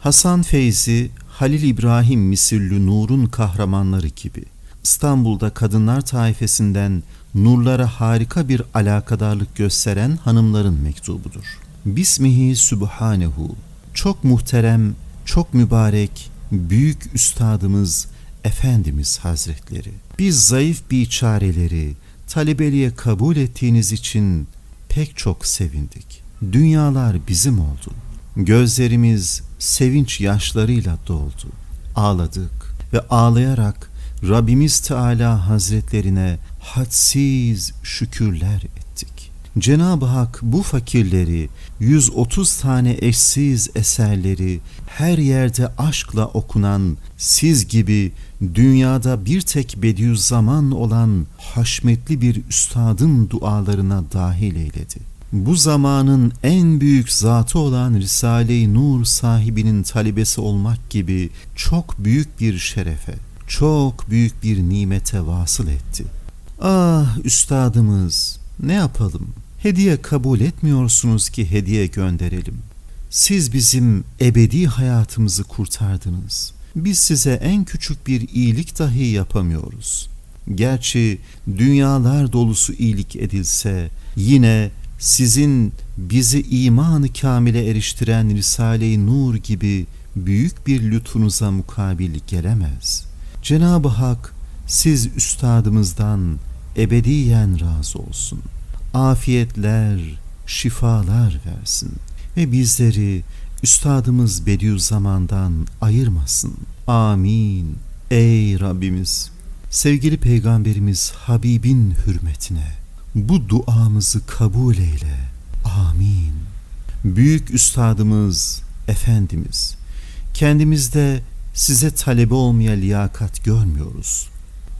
Hasan Feyzi, Halil İbrahim misillü nurun kahramanları gibi İstanbul'da kadınlar taifesinden nurlara harika bir alakadarlık gösteren hanımların mektubudur. Bismihi Sübhanehu çok muhterem, çok mübarek, büyük üstadımız Efendimiz Hazretleri. Biz zayıf biçareleri talebeliğe kabul ettiğiniz için pek çok sevindik. Dünyalar bizim oldu. Gözlerimiz sevinç yaşlarıyla doldu. Ağladık ve ağlayarak Rabbimiz Teala Hazretlerine hadsiz şükürler ettik. Cenab-ı Hak bu fakirleri 130 tane eşsiz eserleri her yerde aşkla okunan siz gibi dünyada bir tek Bediüzzaman olan haşmetli bir üstadın dualarına dahil eyledi bu zamanın en büyük zatı olan Risale-i Nur sahibinin talebesi olmak gibi çok büyük bir şerefe, çok büyük bir nimete vasıl etti. Ah üstadımız ne yapalım? Hediye kabul etmiyorsunuz ki hediye gönderelim. Siz bizim ebedi hayatımızı kurtardınız. Biz size en küçük bir iyilik dahi yapamıyoruz. Gerçi dünyalar dolusu iyilik edilse yine sizin bizi imanı kamile eriştiren Risale-i Nur gibi büyük bir lütfunuza mukabil gelemez. Cenab-ı Hak siz üstadımızdan ebediyen razı olsun. Afiyetler, şifalar versin ve bizleri üstadımız Bediüzzaman'dan ayırmasın. Amin. Ey Rabbimiz! Sevgili Peygamberimiz Habib'in hürmetine bu duamızı kabul eyle. Amin. Büyük üstadımız, Efendimiz, kendimizde size talebe olmaya liyakat görmüyoruz.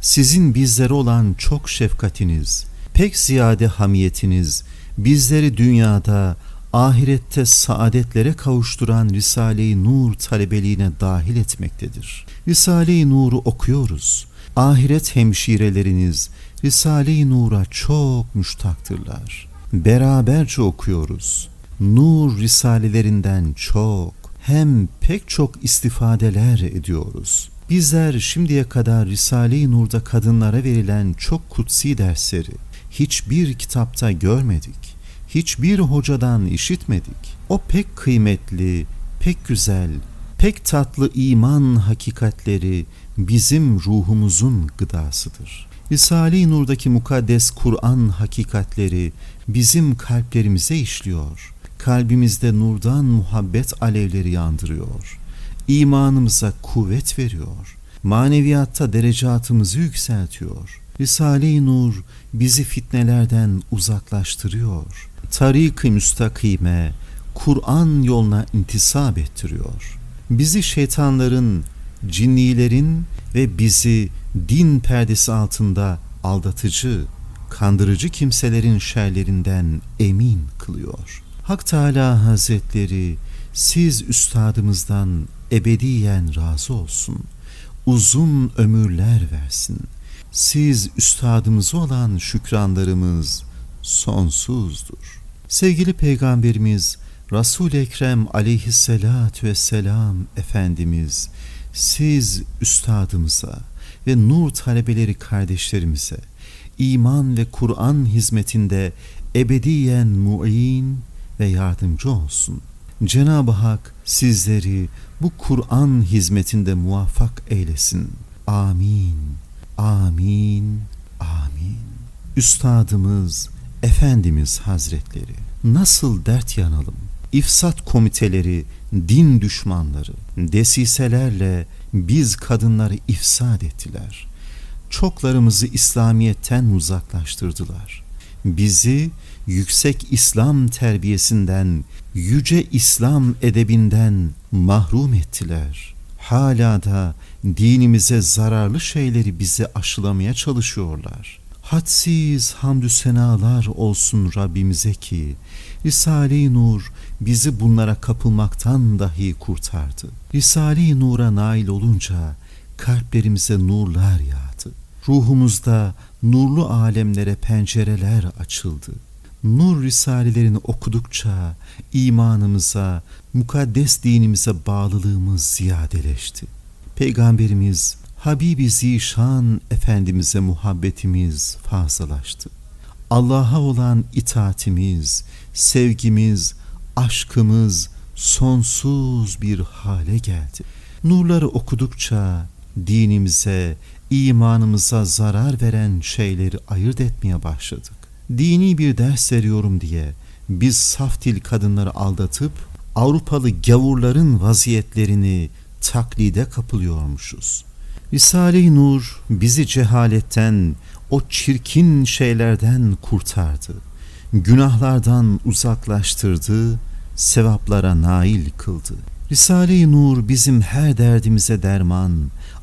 Sizin bizlere olan çok şefkatiniz, pek ziyade hamiyetiniz, bizleri dünyada, ahirette saadetlere kavuşturan Risale-i Nur talebeliğine dahil etmektedir. Risale-i Nur'u okuyoruz. Ahiret hemşireleriniz, Risale-i Nur'a çok müştaktırlar. Beraberce okuyoruz. Nur risalelerinden çok hem pek çok istifadeler ediyoruz. Bizler şimdiye kadar Risale-i Nur'da kadınlara verilen çok kutsi dersleri hiçbir kitapta görmedik. Hiçbir hocadan işitmedik. O pek kıymetli, pek güzel, pek tatlı iman hakikatleri bizim ruhumuzun gıdasıdır. Risale-i Nur'daki mukaddes Kur'an hakikatleri bizim kalplerimize işliyor. Kalbimizde nurdan muhabbet alevleri yandırıyor. İmanımıza kuvvet veriyor. Maneviyatta derecatımızı yükseltiyor. Risale-i Nur bizi fitnelerden uzaklaştırıyor. Tarik-i müstakime, Kur'an yoluna intisap ettiriyor. Bizi şeytanların, cinnilerin ve bizi din perdesi altında aldatıcı, kandırıcı kimselerin şerlerinden emin kılıyor. Hak Teala Hazretleri siz üstadımızdan ebediyen razı olsun. Uzun ömürler versin. Siz üstadımız olan şükranlarımız sonsuzdur. Sevgili Peygamberimiz Resul-i Ekrem aleyhissalatü vesselam Efendimiz siz üstadımıza ve nur talebeleri kardeşlerimize iman ve Kur'an hizmetinde ebediyen mu'in ve yardımcı olsun. Cenab-ı Hak sizleri bu Kur'an hizmetinde muvaffak eylesin. Amin. Amin. Amin. Üstadımız, Efendimiz Hazretleri nasıl dert yanalım? İfsat komiteleri, din düşmanları, desiselerle biz kadınları ifsad ettiler. Çoklarımızı İslamiyet'ten uzaklaştırdılar. Bizi yüksek İslam terbiyesinden, yüce İslam edebinden mahrum ettiler. Hala da dinimize zararlı şeyleri bize aşılamaya çalışıyorlar. Hadsiz hamdü senalar olsun Rabbimize ki Risale-i Nur bizi bunlara kapılmaktan dahi kurtardı. Risale-i Nur'a nail olunca kalplerimize nurlar yağdı. Ruhumuzda nurlu alemlere pencereler açıldı. nur risalelerini okudukça imanımıza, mukaddes dinimize bağlılığımız ziyadeleşti. Peygamberimiz Habibi Zişan Efendimiz'e muhabbetimiz fazlalaştı. Allah'a olan itaatimiz, sevgimiz, aşkımız sonsuz bir hale geldi. Nurları okudukça dinimize, imanımıza zarar veren şeyleri ayırt etmeye başladık. Dini bir ders veriyorum diye biz saf dil kadınları aldatıp Avrupalı gavurların vaziyetlerini taklide kapılıyormuşuz. Risale-i Nur bizi cehaletten, o çirkin şeylerden kurtardı. Günahlardan uzaklaştırdı, sevaplara nail kıldı. Risale-i Nur bizim her derdimize derman,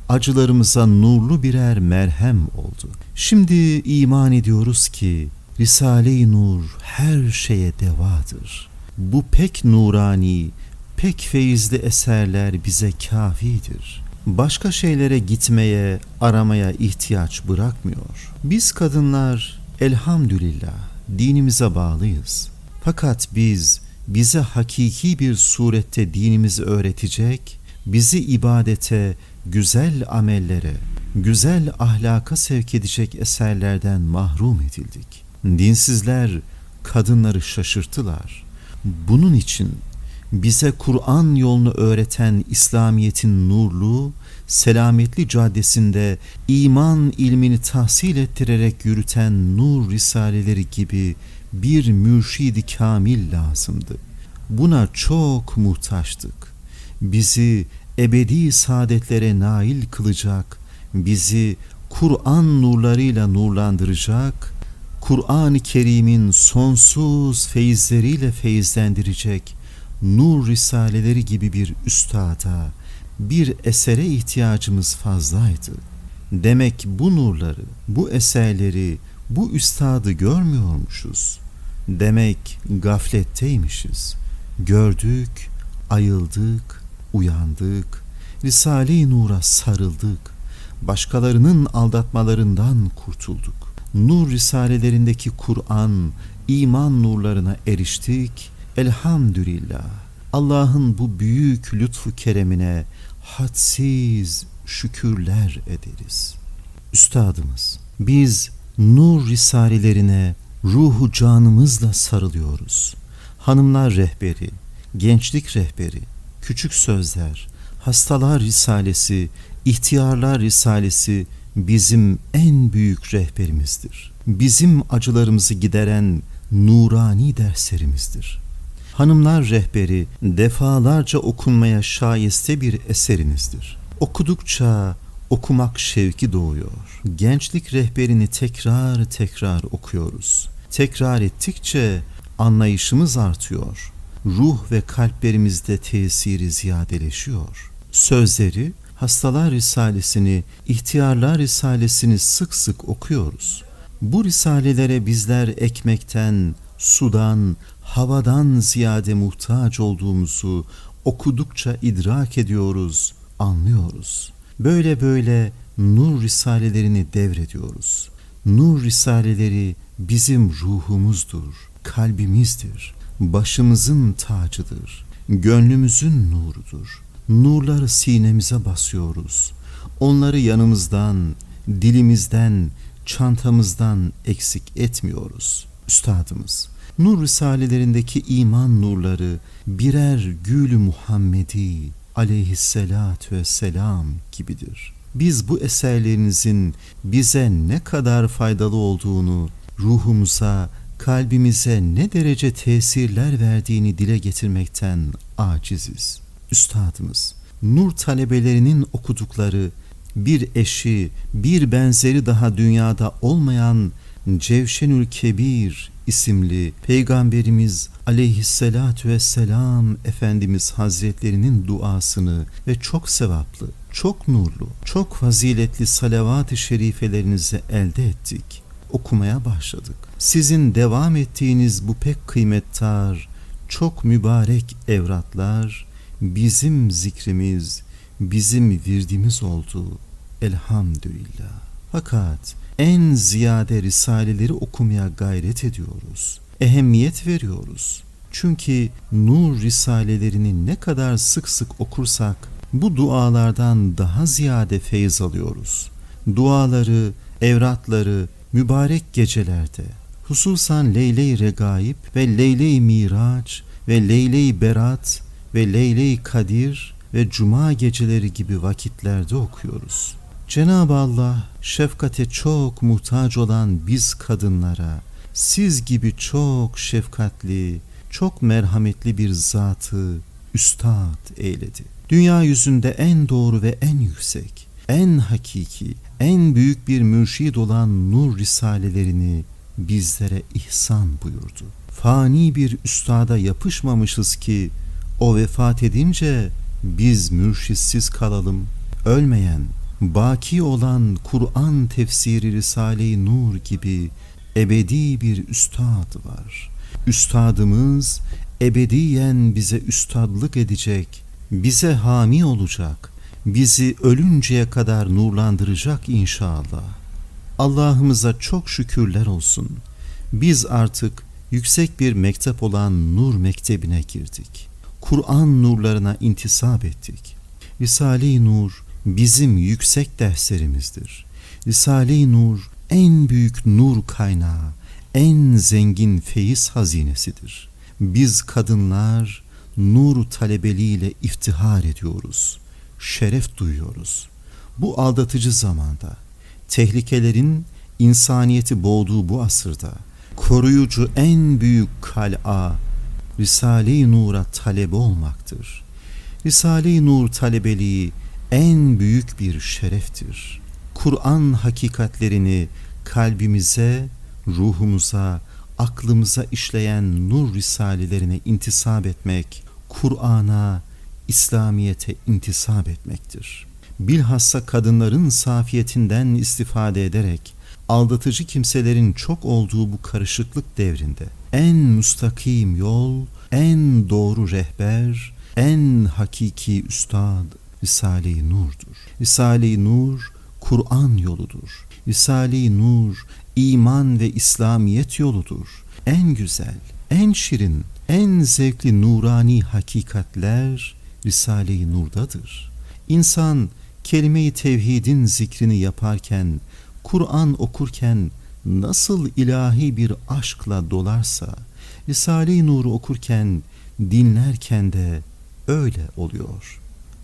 acılarımıza nurlu birer merhem oldu. Şimdi iman ediyoruz ki Risale-i Nur her şeye devadır. Bu pek nurani, pek feyizli eserler bize kafidir. Başka şeylere gitmeye, aramaya ihtiyaç bırakmıyor. Biz kadınlar elhamdülillah dinimize bağlıyız. Fakat biz bize hakiki bir surette dinimizi öğretecek, bizi ibadete, güzel amellere, güzel ahlaka sevk edecek eserlerden mahrum edildik. Dinsizler kadınları şaşırttılar. Bunun için bize Kur'an yolunu öğreten İslamiyet'in nurlu, selametli caddesinde iman ilmini tahsil ettirerek yürüten nur risaleleri gibi bir mürşidi kamil lazımdı. Buna çok muhtaçtık. Bizi ebedi saadetlere nail kılacak, bizi Kur'an nurlarıyla nurlandıracak, Kur'an-ı Kerim'in sonsuz feyizleriyle feyizlendirecek nur risaleleri gibi bir üstada, bir esere ihtiyacımız fazlaydı. Demek bu nurları, bu eserleri, bu üstadı görmüyormuşuz. Demek gafletteymişiz. Gördük, ayıldık, uyandık, Risale-i Nur'a sarıldık, başkalarının aldatmalarından kurtulduk. Nur risalelerindeki Kur'an, iman nurlarına eriştik. Elhamdülillah. Allah'ın bu büyük lütfu keremine hadsiz şükürler ederiz. Üstadımız, biz nur risalelerine ruhu canımızla sarılıyoruz. Hanımlar rehberi, gençlik rehberi, küçük sözler, hastalar risalesi, ihtiyarlar risalesi bizim en büyük rehberimizdir. Bizim acılarımızı gideren nurani derslerimizdir. Hanımlar rehberi defalarca okunmaya şayeste bir eserinizdir. Okudukça okumak şevki doğuyor. Gençlik rehberini tekrar tekrar okuyoruz. Tekrar ettikçe anlayışımız artıyor. Ruh ve kalplerimizde tesiri ziyadeleşiyor. Sözleri Hastalar Risalesini, İhtiyarlar Risalesini sık sık okuyoruz. Bu risalelere bizler ekmekten, sudan, havadan ziyade muhtaç olduğumuzu okudukça idrak ediyoruz, anlıyoruz. Böyle böyle nur risalelerini devrediyoruz. Nur risaleleri bizim ruhumuzdur, kalbimizdir, başımızın tacıdır, gönlümüzün nurudur. Nurları sinemize basıyoruz. Onları yanımızdan, dilimizden, çantamızdan eksik etmiyoruz. Üstadımız, Nur Risalelerindeki iman nurları birer gül Muhammedi aleyhissalatü vesselam gibidir. Biz bu eserlerinizin bize ne kadar faydalı olduğunu, ruhumuza, kalbimize ne derece tesirler verdiğini dile getirmekten aciziz. Üstadımız, nur talebelerinin okudukları bir eşi, bir benzeri daha dünyada olmayan Cevşenül Kebir isimli Peygamberimiz aleyhissalatu vesselam Efendimiz Hazretlerinin duasını ve çok sevaplı, çok nurlu, çok faziletli salavat-ı şerifelerinizi elde ettik. Okumaya başladık. Sizin devam ettiğiniz bu pek kıymettar, çok mübarek evratlar bizim zikrimiz, bizim virdimiz oldu. Elhamdülillah. Fakat en ziyade risaleleri okumaya gayret ediyoruz. ehemmiyet veriyoruz. Çünkü nur risalelerini ne kadar sık sık okursak bu dualardan daha ziyade feyiz alıyoruz. Duaları, evratları mübarek gecelerde hususan Leyle-i Regaib ve Leyle-i Miraç ve Leyle-i Berat ve Leyle-i Kadir ve Cuma geceleri gibi vakitlerde okuyoruz. Cenab-ı Allah şefkate çok muhtaç olan biz kadınlara siz gibi çok şefkatli, çok merhametli bir zatı üstad eyledi. Dünya yüzünde en doğru ve en yüksek, en hakiki, en büyük bir mürşid olan nur risalelerini bizlere ihsan buyurdu. Fani bir üstada yapışmamışız ki o vefat edince biz mürşitsiz kalalım. Ölmeyen, baki olan Kur'an tefsiri Risale-i Nur gibi ebedi bir üstad var. Üstadımız ebediyen bize üstadlık edecek, bize hami olacak, bizi ölünceye kadar nurlandıracak inşallah. Allah'ımıza çok şükürler olsun. Biz artık yüksek bir mektep olan Nur Mektebi'ne girdik. Kur'an nurlarına intisap ettik. Risale-i Nur bizim yüksek derslerimizdir. Risale-i Nur en büyük nur kaynağı, en zengin feyiz hazinesidir. Biz kadınlar nur talebeliğiyle iftihar ediyoruz, şeref duyuyoruz. Bu aldatıcı zamanda, tehlikelerin insaniyeti boğduğu bu asırda, koruyucu en büyük kal'a, Risale-i Nur'a talebe olmaktır. Risale-i Nur talebeliği en büyük bir şereftir. Kur'an hakikatlerini kalbimize, ruhumuza, aklımıza işleyen nur risalelerine intisap etmek, Kur'an'a, İslamiyete intisap etmektir. Bilhassa kadınların safiyetinden istifade ederek aldatıcı kimselerin çok olduğu bu karışıklık devrinde en müstakim yol, en doğru rehber, en hakiki üstad Risale-i Nur'dur. Risale-i Nur Kur'an yoludur. Risale-i Nur iman ve İslamiyet yoludur. En güzel, en şirin, en zevkli nurani hakikatler Risale-i Nur'dadır. İnsan kelime-i tevhidin zikrini yaparken, Kur'an okurken nasıl ilahi bir aşkla dolarsa, Risale-i Nur'u okurken, dinlerken de öyle oluyor.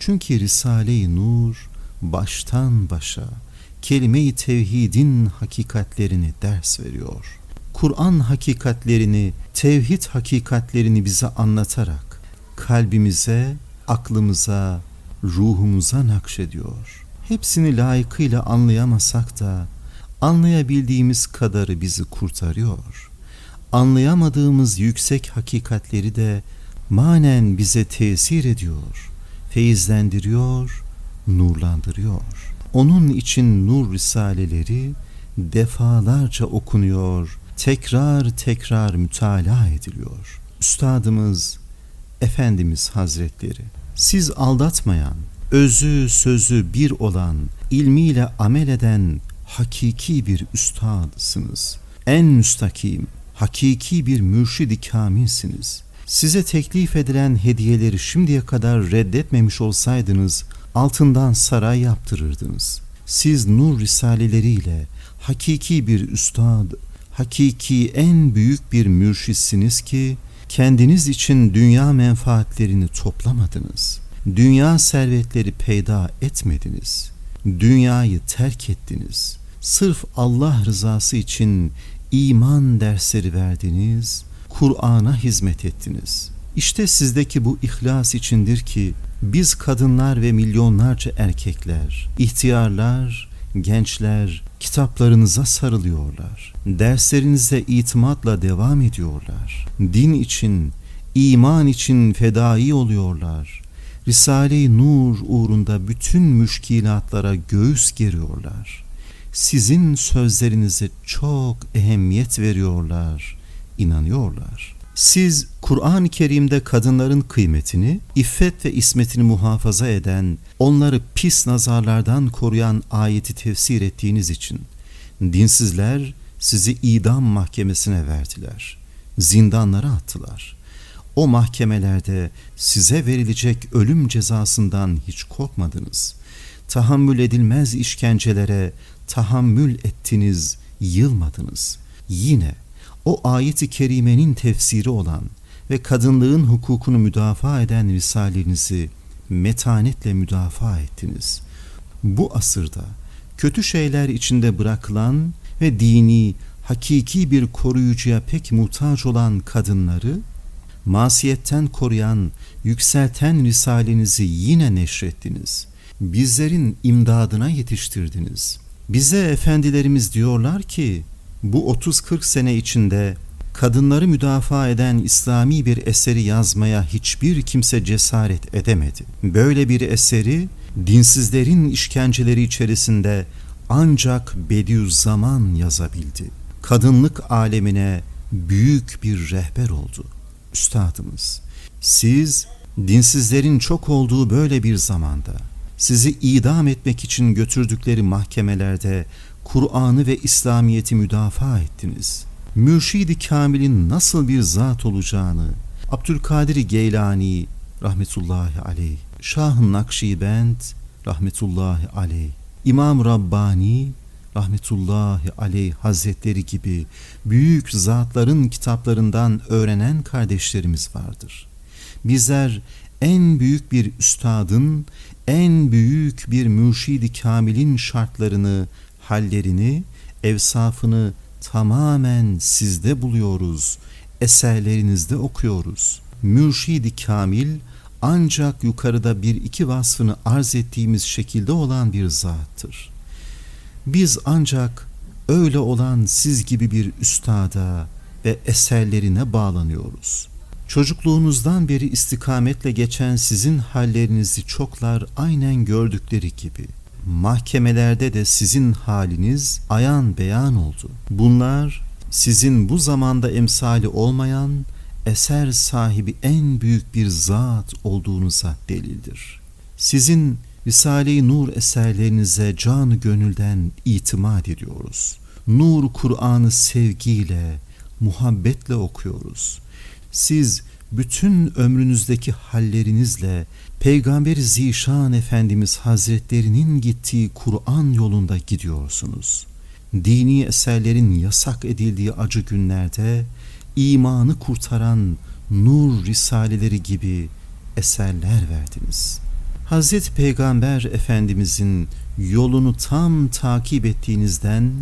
Çünkü Risale-i Nur baştan başa kelime-i tevhidin hakikatlerini ders veriyor. Kur'an hakikatlerini, tevhid hakikatlerini bize anlatarak kalbimize, aklımıza, ruhumuza nakşediyor. Hepsini layıkıyla anlayamasak da anlayabildiğimiz kadarı bizi kurtarıyor. Anlayamadığımız yüksek hakikatleri de manen bize tesir ediyor, feyizlendiriyor, nurlandırıyor. Onun için nur risaleleri defalarca okunuyor, tekrar tekrar mütalaa ediliyor. Üstadımız, Efendimiz Hazretleri, siz aldatmayan, özü sözü bir olan, ilmiyle amel eden hakiki bir üstadsınız. En müstakim, hakiki bir mürşid-i kamilsiniz. Size teklif edilen hediyeleri şimdiye kadar reddetmemiş olsaydınız altından saray yaptırırdınız. Siz nur risaleleriyle hakiki bir üstad, hakiki en büyük bir mürşitsiniz ki kendiniz için dünya menfaatlerini toplamadınız. Dünya servetleri peyda etmediniz. Dünyayı terk ettiniz. Sırf Allah rızası için iman dersleri verdiniz, Kur'an'a hizmet ettiniz. İşte sizdeki bu ihlas içindir ki biz kadınlar ve milyonlarca erkekler, ihtiyarlar, gençler kitaplarınıza sarılıyorlar. Derslerinize itimatla devam ediyorlar. Din için, iman için fedai oluyorlar. Risale-i Nur uğrunda bütün müşkilatlara göğüs geriyorlar. Sizin sözlerinize çok ehemmiyet veriyorlar, inanıyorlar. Siz Kur'an-ı Kerim'de kadınların kıymetini, iffet ve ismetini muhafaza eden, onları pis nazarlardan koruyan ayeti tefsir ettiğiniz için dinsizler sizi idam mahkemesine verdiler. zindanlara attılar. O mahkemelerde size verilecek ölüm cezasından hiç korkmadınız. Tahammül edilmez işkencelere tahammül ettiniz, yılmadınız. Yine o ayeti kerimenin tefsiri olan ve kadınlığın hukukunu müdafaa eden risalenizi metanetle müdafaa ettiniz. Bu asırda kötü şeyler içinde bırakılan ve dini, hakiki bir koruyucuya pek muhtaç olan kadınları, masiyetten koruyan, yükselten risalenizi yine neşrettiniz. Bizlerin imdadına yetiştirdiniz. Bize efendilerimiz diyorlar ki, bu 30-40 sene içinde kadınları müdafaa eden İslami bir eseri yazmaya hiçbir kimse cesaret edemedi. Böyle bir eseri dinsizlerin işkenceleri içerisinde ancak Bediüzzaman yazabildi. Kadınlık alemine büyük bir rehber oldu. Üstadımız, siz dinsizlerin çok olduğu böyle bir zamanda sizi idam etmek için götürdükleri mahkemelerde Kur'an'ı ve İslamiyet'i müdafaa ettiniz. Mürşidi Kamil'in nasıl bir zat olacağını Abdülkadir Geylani rahmetullahi aleyh, Şah-ı Nakşibend rahmetullahi aleyh, İmam Rabbani rahmetullahi aleyh hazretleri gibi büyük zatların kitaplarından öğrenen kardeşlerimiz vardır. Bizler en büyük bir üstadın, en büyük bir mürşidi kamilin şartlarını, hallerini, evsafını tamamen sizde buluyoruz, eserlerinizde okuyoruz. Mürşidi kamil ancak yukarıda bir iki vasfını arz ettiğimiz şekilde olan bir zattır. Biz ancak öyle olan siz gibi bir üstada ve eserlerine bağlanıyoruz. Çocukluğunuzdan beri istikametle geçen sizin hallerinizi çoklar aynen gördükleri gibi mahkemelerde de sizin haliniz ayan beyan oldu. Bunlar sizin bu zamanda emsali olmayan eser sahibi en büyük bir zat olduğunuza delildir. Sizin Risale-i Nur eserlerinize canı gönülden itimat ediyoruz. Nur Kur'an'ı sevgiyle, muhabbetle okuyoruz. Siz bütün ömrünüzdeki hallerinizle Peygamber Zişan Efendimiz Hazretlerinin gittiği Kur'an yolunda gidiyorsunuz. Dini eserlerin yasak edildiği acı günlerde imanı kurtaran nur risaleleri gibi eserler verdiniz. Hazreti Peygamber Efendimizin yolunu tam takip ettiğinizden,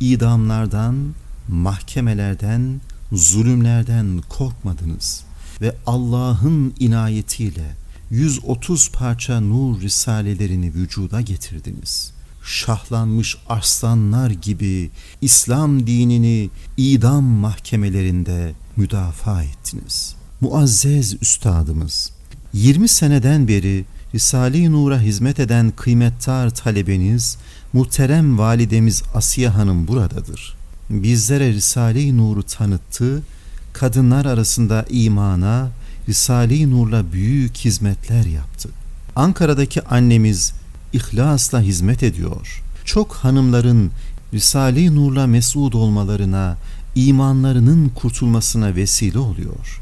idamlardan, mahkemelerden, zulümlerden korkmadınız ve Allah'ın inayetiyle 130 parça nur risalelerini vücuda getirdiniz. Şahlanmış arslanlar gibi İslam dinini idam mahkemelerinde müdafaa ettiniz. Muazzez üstadımız 20 seneden beri Risale-i Nur'a hizmet eden kıymettar talebeniz muhterem validemiz Asiye Hanım buradadır. Bizlere Risale-i Nur'u tanıttı, kadınlar arasında imana, Risale-i Nur'la büyük hizmetler yaptı. Ankara'daki annemiz ihlasla hizmet ediyor. Çok hanımların Risale-i Nur'la mesud olmalarına, imanlarının kurtulmasına vesile oluyor.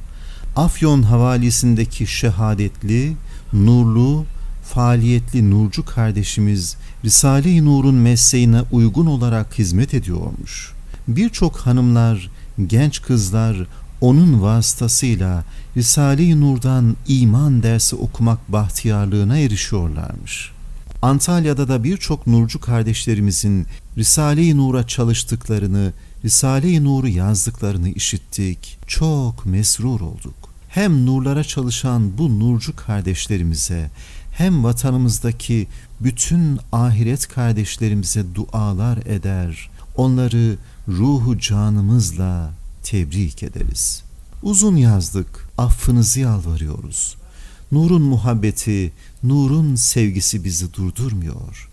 Afyon havalisindeki şehadetli, nurlu, faaliyetli nurcu kardeşimiz Risale-i Nur'un mesleğine uygun olarak hizmet ediyormuş. Birçok hanımlar, genç kızlar onun vasıtasıyla Risale-i Nur'dan iman dersi okumak bahtiyarlığına erişiyorlarmış. Antalya'da da birçok nurcu kardeşlerimizin Risale-i Nur'a çalıştıklarını, Risale-i Nur'u yazdıklarını işittik. Çok mesrur olduk. Hem nurlara çalışan bu nurcu kardeşlerimize hem vatanımızdaki bütün ahiret kardeşlerimize dualar eder. Onları ruhu canımızla tebrik ederiz. Uzun yazdık, affınızı yalvarıyoruz. Nurun muhabbeti, nurun sevgisi bizi durdurmuyor.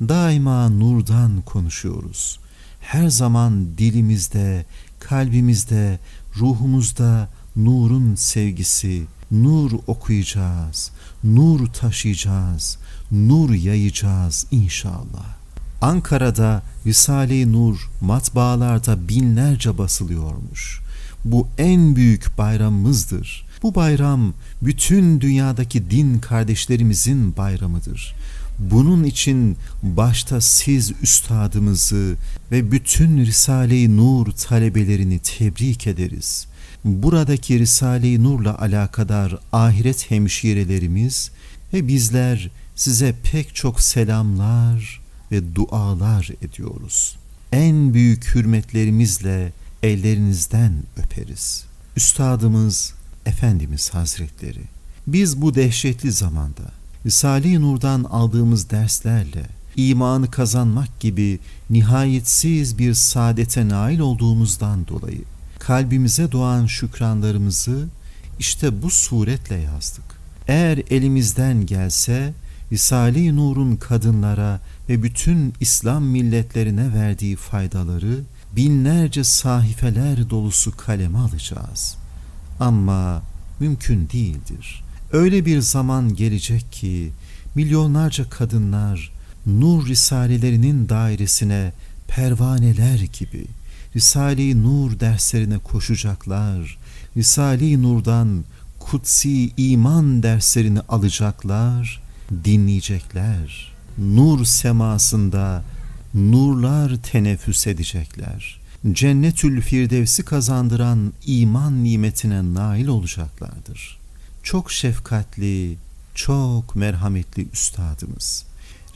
Daima nurdan konuşuyoruz. Her zaman dilimizde, kalbimizde, ruhumuzda nurun sevgisi, nur okuyacağız, nur taşıyacağız, nur yayacağız inşallah. Ankara'da Risale-i Nur matbaalarda binlerce basılıyormuş. Bu en büyük bayramımızdır. Bu bayram bütün dünyadaki din kardeşlerimizin bayramıdır. Bunun için başta siz üstadımızı ve bütün Risale-i Nur talebelerini tebrik ederiz. Buradaki Risale-i Nur'la alakadar ahiret hemşirelerimiz ve bizler size pek çok selamlar ve dualar ediyoruz. En büyük hürmetlerimizle ellerinizden öperiz. Üstadımız, Efendimiz Hazretleri, biz bu dehşetli zamanda Risale-i Nur'dan aldığımız derslerle imanı kazanmak gibi nihayetsiz bir saadete nail olduğumuzdan dolayı kalbimize doğan şükranlarımızı işte bu suretle yazdık. Eğer elimizden gelse Risale-i Nur'un kadınlara ve bütün İslam milletlerine verdiği faydaları binlerce sahifeler dolusu kaleme alacağız. Ama mümkün değildir. Öyle bir zaman gelecek ki milyonlarca kadınlar nur risalelerinin dairesine pervaneler gibi Risale-i Nur derslerine koşacaklar. Risale-i Nur'dan kutsi iman derslerini alacaklar, dinleyecekler. Nur semasında nurlar teneffüs edecekler. Cennetül Firdevs'i kazandıran iman nimetine nail olacaklardır. Çok şefkatli, çok merhametli üstadımız.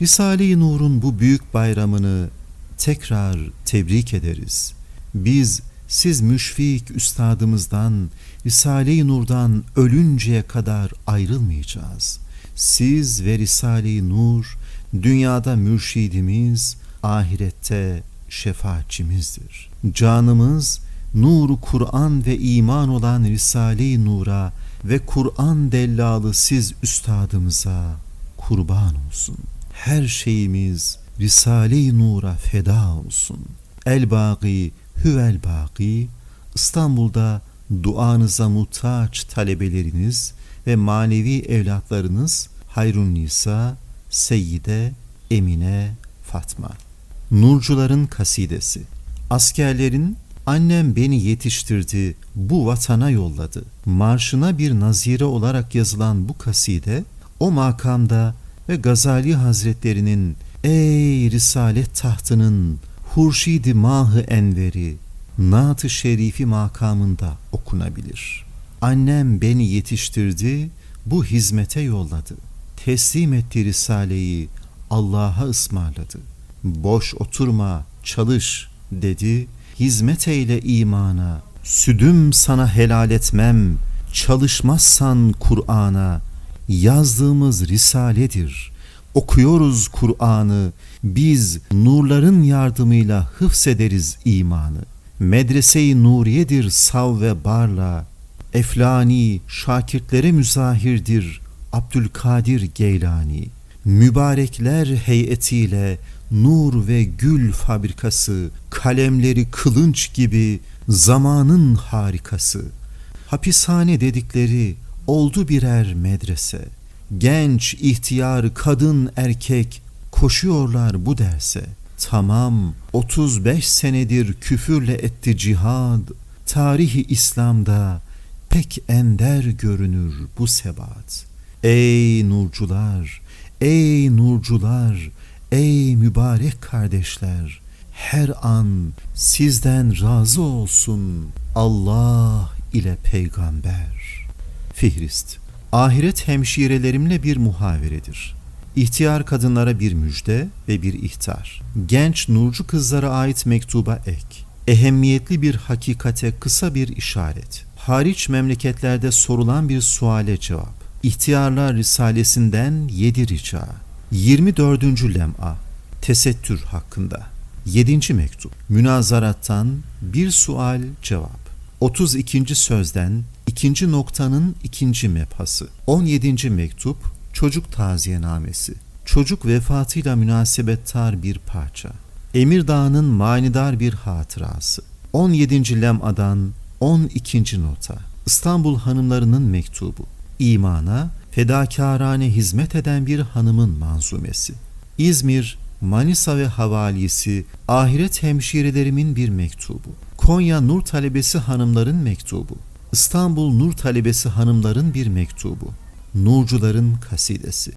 Risale-i Nur'un bu büyük bayramını tekrar tebrik ederiz. Biz siz müşfik üstadımızdan, Risale-i Nur'dan ölünceye kadar ayrılmayacağız. Siz ve Risale-i Nur dünyada mürşidimiz, ahirette şefaatçimizdir. Canımız nuru Kur'an ve iman olan Risale-i Nur'a ve Kur'an dellalı siz üstadımıza kurban olsun. Her şeyimiz Risale-i Nur'a feda olsun. El-Bâgî Hüvel Bâgî İstanbul'da duanıza muhtaç talebeleriniz ve manevi evlatlarınız Hayrun Nisa, Seyyide, Emine, Fatma. Nurcuların kasidesi. Askerlerin annem beni yetiştirdi, bu vatana yolladı. Marşına bir nazire olarak yazılan bu kaside o makamda ve Gazali Hazretlerinin ey risalet tahtının hurşidi mahı enveri naat-ı şerifi makamında okunabilir. Annem beni yetiştirdi, bu hizmete yolladı. Teslim etti Risale'yi, Allah'a ısmarladı. Boş oturma, çalış dedi. Hizmet eyle imana. Südüm sana helal etmem. Çalışmazsan Kur'an'a. Yazdığımız risaledir. Okuyoruz Kur'an'ı. Biz nurların yardımıyla hıfsederiz imanı. Medrese-i Nuriyedir sav ve barla. Eflani şakirtlere müzahirdir Abdülkadir Geylani. Mübarekler heyetiyle nur ve gül fabrikası, kalemleri kılınç gibi zamanın harikası. Hapishane dedikleri oldu birer medrese. Genç, ihtiyar, kadın, erkek koşuyorlar bu derse. Tamam 35 senedir küfürle etti cihad. Tarihi İslam'da pek ender görünür bu sebat. Ey nurcular, ey nurcular, ey mübarek kardeşler, her an sizden razı olsun Allah ile peygamber. Fihrist, ahiret hemşirelerimle bir muhaveredir. İhtiyar kadınlara bir müjde ve bir ihtar. Genç nurcu kızlara ait mektuba ek. Ehemmiyetli bir hakikate kısa bir işaret. Hariç memleketlerde sorulan bir suale cevap. İhtiyarlar Risalesinden 7 rica. 24. lem'a Tesettür hakkında. 7. mektup. Münazarattan bir sual cevap. 32. sözden ikinci noktanın ikinci mebhası. 17. mektup çocuk taziyenamesi. Çocuk vefatıyla münasebettar bir parça. Emirdağ'ın manidar bir hatırası. 17. lem'adan 12. nota. İstanbul hanımlarının mektubu imana fedakarane hizmet eden bir hanımın manzumesi. İzmir, Manisa ve havalisi ahiret hemşirelerimin bir mektubu. Konya Nur Talebesi Hanımların Mektubu, İstanbul Nur Talebesi Hanımların bir mektubu, Nurcuların Kasidesi.